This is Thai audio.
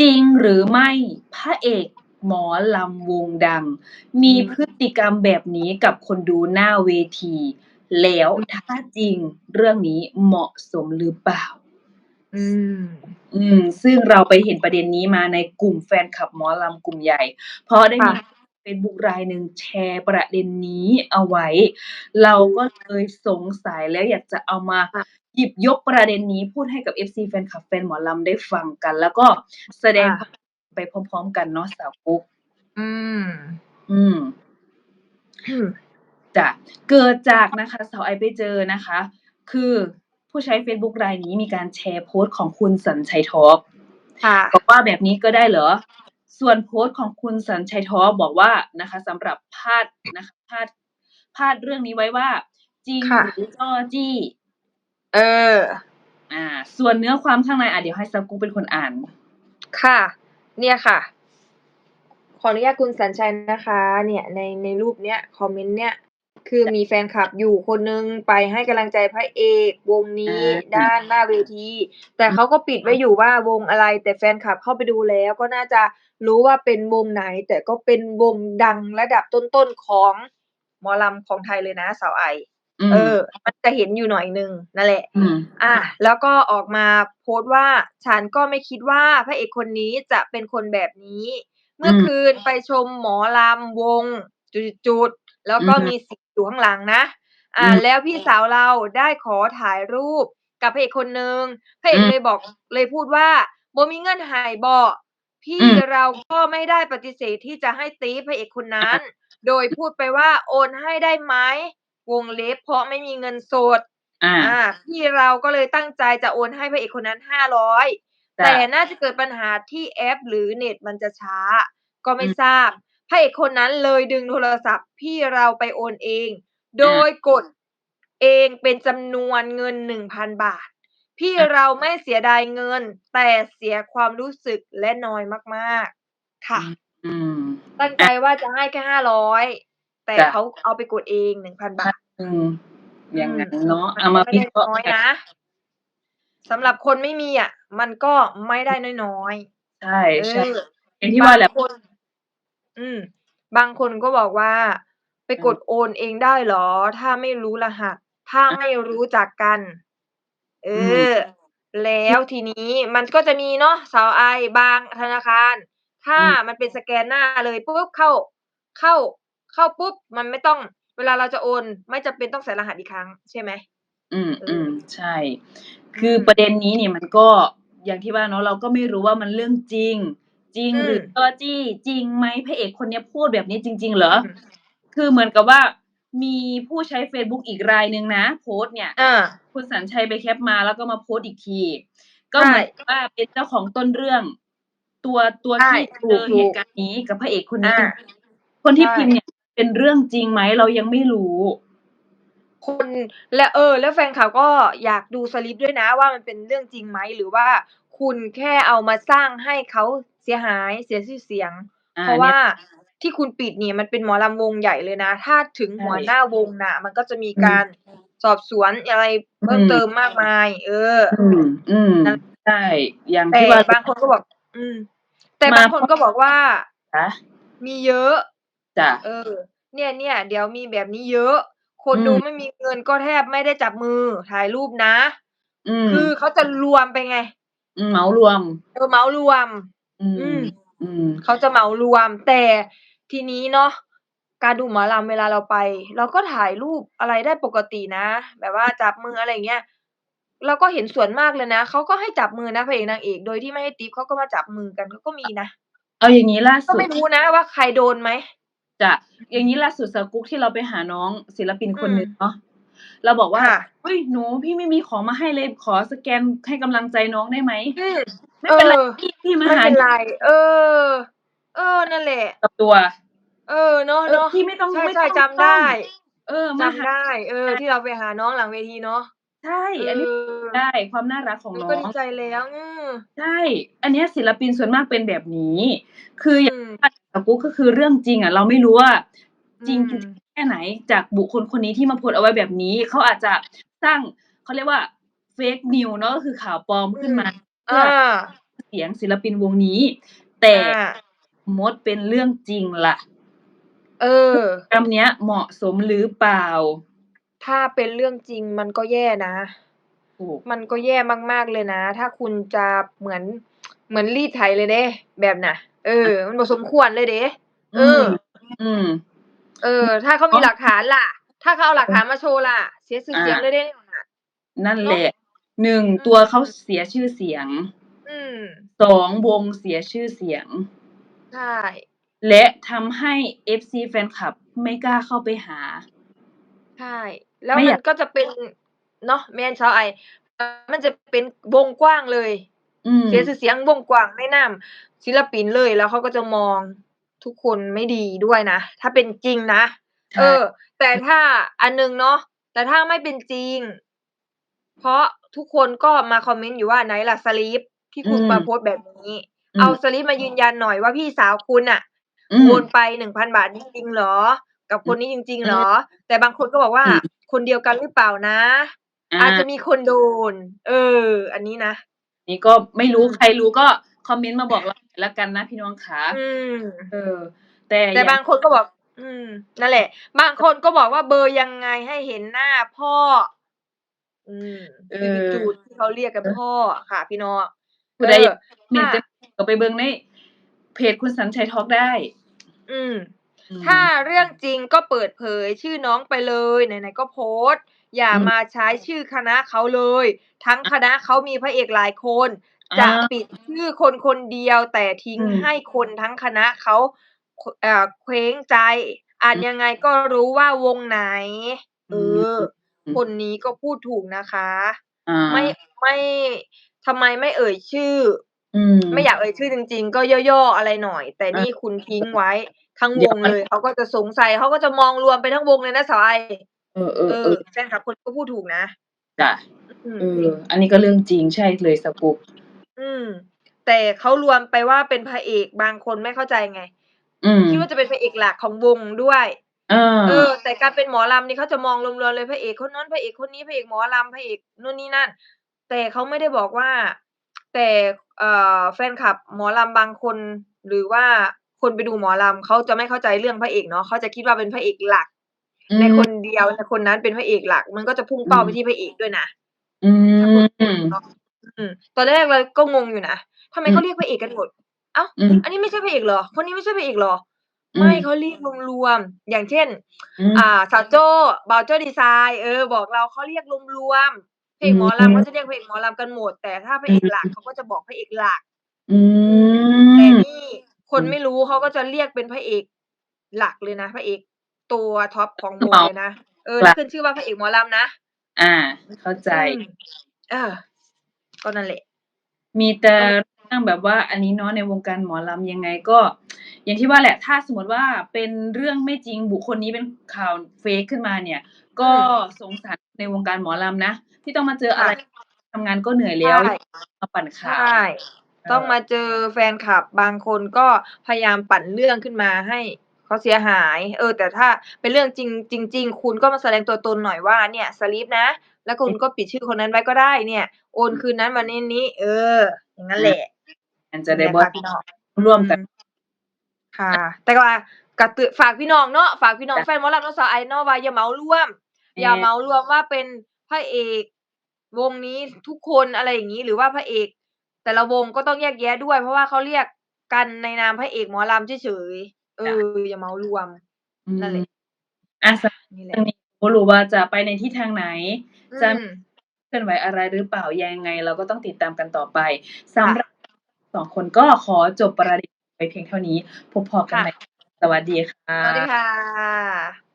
จริงหรือไม่พระเอกหมอลำวงดัง มีอืมพฤติกรรมแบบนี้กับคนดูหน้าเวที แล้วถ้าจริงเรื่องนี้เหมาะสมหรือเปล่า อืม อืม ซึ่งเราไปเห็นประเด็นนี้มาในกลุ่มแฟนคลับหมอลำกลุ่มใหญ่ เพราะได้มีค่ะเฟซบุ๊กรายหนึ่งแชร์ประเด็นนี้เอาไว้ เราก็เลยสงสัยแล้วอยากจะเอามาค่ะ หยิบยกประเด็นนี้พูดให้กับ FC แฟนคลับแฟนหมอลำได้ฟังกัน แล้วก็แสดงค่ะ ไปพร้อม ๆ กันเนาะสาวกุ๊กอืมอืม อืมจ้ะเกิดจากนะคะสาวไอไปเจอนะคะ คือผู้ใช้ Facebook รายนี้มีการแชร์โพสต์ของคุณสัญชัยทอล์กค่ะบอกว่าแบบนี้ก็ได้เหรอ ส่วนโพสต์ของคุณสัญชัยทอล์กบอกว่านะคะสำหรับพาดนะคะพาดพาดเรื่องนี้ไว้ว่า จริงค่ะ หรือจ้อจี้ เออ อ่า ส่วนเนื้อความข้างในอะเดี๋ยวให้ซักกุ๊กเป็นคนอ่าน ค่ะ เนี่ยค่ะ ขออนุญาตคุณสัญชัยนะคะ เนี่ยในในรูปเนี้ยคอมเมนต์เนี้ยคือมีแฟนคลับอยู่คนนึงไปให้กำลังใจพระเอกวงนี้อ่าด้านหน้าเวที แต่เขาก็ปิดไว้อยู่ว่าวงอะไร แต่แฟนคลับเข้าไปดูแล้วก็น่าจะรู้ว่าเป็นวงไหน แต่ก็เป็นวงดังระดับต้นๆของหมอลำของไทยเลยนะสาวไอ อืม เออ มันจะเห็นอยู่หน่อยนึงนั่นแหละ อืม อะแล้วก็ออกมาโพสต์ว่า ฉันก็ไม่คิดว่าพระเอกคนนี้จะเป็นคนแบบนี้ เมื่ออืมคืนไปชมหมอลำวง จุดๆแล้วก็อือฮึมีสิอยู่ข้างหลังนะอ่าอืม แล้วพี่สาวเราได้ขอถ่ายรูปกับพระเอกคนนึงพระเอกอืมเลยบอก เลยพูดว่า บ่มีเงินใหายบ่ พี่อืม เราก็ไม่ได้ปฏิเสธที่จะให้ตีพระเอกคนนั้น โดยพูดไปว่า โอนให้ได้ไหม วงเล็บ เพราะไม่มีเงินสดอ่าอ่าพี่เราก็เลยตั้งใจจะโอนให้พระเอกคนนั้นห้าร้อยจ้ะแต่น่าจะเกิดปัญหาที่แอป หรือเน็ตมันจะช้า ก็ไม่อืมทราบพระเอกคนนั้นเลยดึงโทรศัพท์พี่เราไปโอนเอง โดยกดเองเป็นจำนวนเงินหนึ่งพันบาท พี่อะเราไม่เสียดายเงิน แต่เสียความรู้สึกและน้อยมาก ๆ ค่ะอืมตั้งใจว่าจะให้แค่ห้าร้อย แต่จ้ะเขาเอาไปกดเองหนึ่งพันบาท อืม อย่างนั้นอืมเนาะมันเอามาไม่วิได้เคราะห์น้อยกันนะสำหรับคนไม่มีอะ มันก็ไม่ได้น้อยใช่ๆเอใช่ออย่างที่ว่าแหละบางคน อืม บางคนก็บอกว่า ไปกดโอนเองได้เหรอ ถ้าไม่รู้รหัส ถ้าไม่รู้จักกัน เออ แล้วทีนี้มันก็จะมีเนาะสาวไอบางธนาคาร ถ้าอืมมันเป็นสแกนหน้าเลยปุ๊บเข้าเข้า เข้าปุ๊บมันไม่ต้องเวลาเราจะโอน ไม่จำเป็นต้องใส่รหัสอีกครั้งใช่ไหมอืมเออือมใช่ คืออมประเด็นนี้เนี่ยมันก็อย่างที่ว่าเนาะเราก็ไม่รู้ว่ามันเรื่องจริง จริงอืหรืมอจ้อจี้จริงไหมพระเอกคนเนี้ยพูดแบบนี้จริง ๆ เหรออืมคือเหมือนกับว่ามีผู้ใช้เฟซบุ๊กอีกรายหนึ่งนะ โพสต์เนี่ยอาคุณสัญชัยไปแคปมาแล้วก็มาโพสต์อีกที ก็ใช่เหมือนกับว่าเป็นเจ้าของต้นเรื่อง ตัวตัวใช่ที่ถูเจกอถูเหกตุการณ์นี้กับพระเอกคนนี้อาจริงๆคนที่ใช่พิมพ์เนี่ย เป็นเรื่องจริงไหมเรายังไม่รู้คนและเออ แล้วแฟนคลับก็อยากดูสลิปด้วยนะว่ามันเป็นเรื่องจริงไหมหรือว่าคุณแค่เอามาสร้างให้เขาเสียหายเสียชื่อเสียงอาเพราะเนี่ว่ายที่คุณปิดเนี่ยมันเป็นหมอลำวงใหญ่เลยนะ ถ้าถึงใช่หัวหน้าวงน่ะ มันก็จะมีอืมการสอบสวนอะไรเพิ่มอืมเติมมากมาย เออ อืมอืมนั่นใช่อย่างแต่ที่ว่าบางคนก็บอก อืม แต่มาบางคนก็บอกว่าคะมีเยอะจ้ะเออ เนี่ยเนี่ยเดี๋ยวมีแบบนี้เยอะคนอืดูม ไม่มีเงินก็แทบไม่ได้จับมือ ถ่ายรูปนะ อืมคือเขาจะรวมไปไง อืม เหมารวม เออ เหมารวม อือืม ม อืม เขาจะเหมารวม แต่ทีนี้เนาะ การดูหมอลำเวลาเราไป เราก็ถ่ายรูปอะไรได้ปกตินะ แบบว่าจับมือ อะไรอย่างเงี้ย เราก็เห็นส่วนมากเลยนะ เขาก็ให้จับมือนะพระเอกนางเอก โดยที่ไม่ให้ทิป เขาก็มาจับมือกัน เขาก็มีนะ เอาอย่างงี้ล่าก็สุไม่ด รู้นะว่าใครโดนไหม จ้ะอย่างงี้ล่าสุดสกุ๊กที่เราไปหาน้องศิลปินอืคนมหนึ่งเนาะเราบอกว่าค่ะเฮ้ยหนูพี่ไม่มีของมาให้เลยขอสแกนให้กำลังใจน้องได้ไหมอืมไม่เอเป็นไรอพี่พี่มาไม่หาเป็นไรเออ เออนั่นแหละกับตัว เออเนาะเออเนาะพี่ไม่ต้องใช่ไม่ใช่ต้องจำได้ เออจำมาหาได้ เออ ที่เราไปหาน้องหลังเวทีเนาะใช่เออันนี้อได้ความน่ารักของมันน้ก็อดีงใจแล้วอืม ใช่ อันเนี้ยศิลปินส่วนมากเป็นแบบนี้ คือออืย่างมว่าสกุ๊กก็คือเรื่องจริงอะเราไม่รู้ว่าอืจริงมแค่ไหนจากบุคคลคนนี้ที่มาโพสต์เอาไว้แบบนี้ เขาอาจจะสร้างเขาเรียกว่า Fake News เนาะก็คือข่าวปลอมอืขึ้นมมาเพื่อาอเสียงศิลปินวงนี้ แต่อ่ามดเป็นเรื่องจริงล่ะ เออคำเนี้ยเหมาะสมหรือเปล่า ถ้าเป็นเรื่องจริงมันก็แย่นะ ถูก มันก็แย่มากๆเลยนะ ถ้าคุณจะเหมือนเหมือนรีดไถเลยเด้ แบบน่ะ เออ มันบ่สมควรเลยเด้ เออ อืม เออ ถ้าเขามีหลักฐานล่ะ ถ้าเขาเอาหลักฐานมาโชว์ล่ะ เสียชื่อเสียงอ่าเลยเด้น่ะนั่นแหละ หนึ่งอืมตัวเขาเสียชื่อเสียงอืมสองวงเสียชื่อเสียง ใช่ และทำให้ FC แฟนคลับไม่กล้าเข้าไปหา ใช่ แล้วไม่มัอยานกก็จะเป็น เนาะแม่นชาวไอ มันจะเป็นวงกว้างเลยอืมเสียชื่อเสียงวงกว้างในนามศิลปินเลยแล้วเขาก็จะมองทุกคนไม่ดีด้วยนะ ถ้าเป็นจริงนะใช่เออ แต่ถ้าอันหนึงเนาะแต่ถ้าไม่เป็นจริง เพราะทุกคนก็มาคอมเมนต์อยู่ว่าไหนล่ะสลีปที่คุณอืมมาโพสต์แบบนี้อืมเอาสลีปมายืนยันหน่อยว่าพี่สาวคุณอะอืมโอนไปหนึ่งพันบาทจริงๆเหรอ กับคนนี้จริงๆเหรอ แต่บางคนก็บอกว่าอืมคนเดียวกันหรือเปล่านะ อาจจะมีคนโดน เออ อันนี้นะ นี่ก็ไม่รู้อืมใครรู้ก็คอมเมนต์มาบอกเราหน่อยละกันนะพี่น้องขาอืมเออ แต่แต่อย่บางคนก็บอก อืม นั่นแหละ บางคนก็บอกว่าเบอร์ยังไงให้เห็นหน้าพ่อ อืมเอคืออจูดที่เขาเรียกกันพ่อค่ะ พี่น้องผู้ใดเออเห็นถ้าเต็มก็ไปเบิ่งในเพจคุณสันชัยทอล์กได้อืมอืม ถ้าเรื่องจริงก็เปิดเผยชื่อน้องไปเลยไหนๆก็โพสต์ อย่าอืมมาใช้ชื่อคณะเขาเลย ทั้งคณะเขามีพระเอกหลายคนอ่าจะปิดชื่อคนคนเดียวแต่ทิ้งอืมให้คนทั้งคณะเขาเอ่อเคว้งใจ อ่านยังไงก็รู้ว่าวงไหน เออ คนนี้ก็พูดถูกนะคะอ่าไม่ไม่ทำไมไม่เอ่ยชื่ออืมไม่อยากเอ่ยชื่อจริง ๆ ก็ย่อๆอะไรหน่อย แต่นี่คุณทิ้งไว้ทั้งเดี๋วยวงมันเลยเขาก็จะสงสัยเขาก็จะมองรวมไปทั้งวงเลยนะสาวไอ เออ เออเอเออ อ แฟนคลับคนก็พูดถูกนะ จ้ะ อืม เออ อันนี้ก็เรื่องจริง ใช่เลย สกุปอืม แต่เขารวมไปว่าเป็นพระเอก บางคนไม่เข้าใจไง อืมคิดว่าจะเป็นพระเอกหลักของวงด้วย เออเออ แต่การเป็นหมอลำนี่เขาจะมองรวม ๆ เลย พระเอกคนนั้น พระเอกคนนี้ พระเอกหมอลำ พระเอกนู่นนี่นั่น แต่เขาไม่ได้บอกว่า แต่ เอ่อ แฟนคลับหมอลำบางคน หรือว่าคนไปดูหมอลำ เขาจะไม่เข้าใจเรื่องพระเอกเนาะ เขาจะคิดว่าเป็นพระเอกหลัก ในคนเดียวในคนนั้นเป็นพระเอกหลัก มันก็จะพุ่งเป้าไปที่พระเอกด้วยนะอืมอืมตอนแรกเราก็งงอยู่นะทำไมอืมเขาเรียกพระเอกกันหมดเอ้าอืมอันนี้ไม่ใช่พระเอกเหรอ คนนี้ไม่ใช่พระเอกเหรออืมไม่เขาเรียกรวมๆอย่างเช่นอืมอ่าสาวโจ้บาวโจ้ดีไซน์เออบอกเราเขาเรียกรวมๆเพลงหมออืมลำเขาจะเรียกเพลงหมอลำกันหมด แต่ถ้าพระเอกหลักเขาก็จะบอกพระเอกหลักอืแต่มนี่คนไม่รู้เขาก็จะเรียกเป็นพระเอกหลักเลยนะพระเอก ตัวท็อปของวงเลยนะ เออแล้วขึ้นชื่อว่าพระเอกหมอลำนะ อ่า เข้าใจ อืมเออ ก็นั่นแหละ มีแต่เรื่องแบบว่าอันนี้เนาะในวงการหมอลำยังไงก็ อย่างที่ว่าแหละ ถ้าสมมติว่าเป็นเรื่องไม่จริงบุคคลนี้เป็นข่าวเฟกขึ้นมาเนี่ย ก็สงสารในวงการหมอลำนะที่ต้องมาเจออะไรทำงานก็เหนื่อยแล้วใช่ มาปั่นข่าวใช่ต้องมาเจอแฟนคลับบางคนก็พยายามปั่นเรื่องขึ้นมาให้ เขาเสียหาย เออ แต่ถ้าเป็นเรื่องจริงจริง ๆ คุณก็มาแสดงตัวตนหน่อยว่าเนี่ยสลิปนะ แล้วคุณก็ปิดชื่อคนนั้นไว้ก็ได้เนี่ย โอนคืนนั้นวันนี้นี้ เออ อย่างนั้นแหละมันจะได้เนี่ยบอค่ะพี่น้องร่วมกัน ค่ะ แต่ว่ากระตือฝากพี่น้องเนาะฝากพี่น้องแฟนหมอลำน้องสาวไอเนาะว่าอย่าเหมารวม อย่าเหมารวมว่าเป็นพระเอกวงนี้ทุกคนอะไรอย่างนี้หรือว่าพระเอก แต่ละวงก็ต้องแยกแยะด้วย เพราะว่าเขาเรียกกันในนามพระเอกหมอลำเฉยๆ เอออย่าเหมารวมนั่นแหละอะสำหรับนี่แหเรื่ละองนี้ก็รู้ว่าจะไปในที่ทางไหน จะอืมเคลื่อนไหวอะไรหรือเปล่ายังไง เราก็ต้องติดตามกันต่อไปสำหรับสองคนก็ขอจบประเด็นไปเพียงเท่านี้ พบพอกันค่ะใหม่สวัสดีค่ะ สวัสดีค่ะ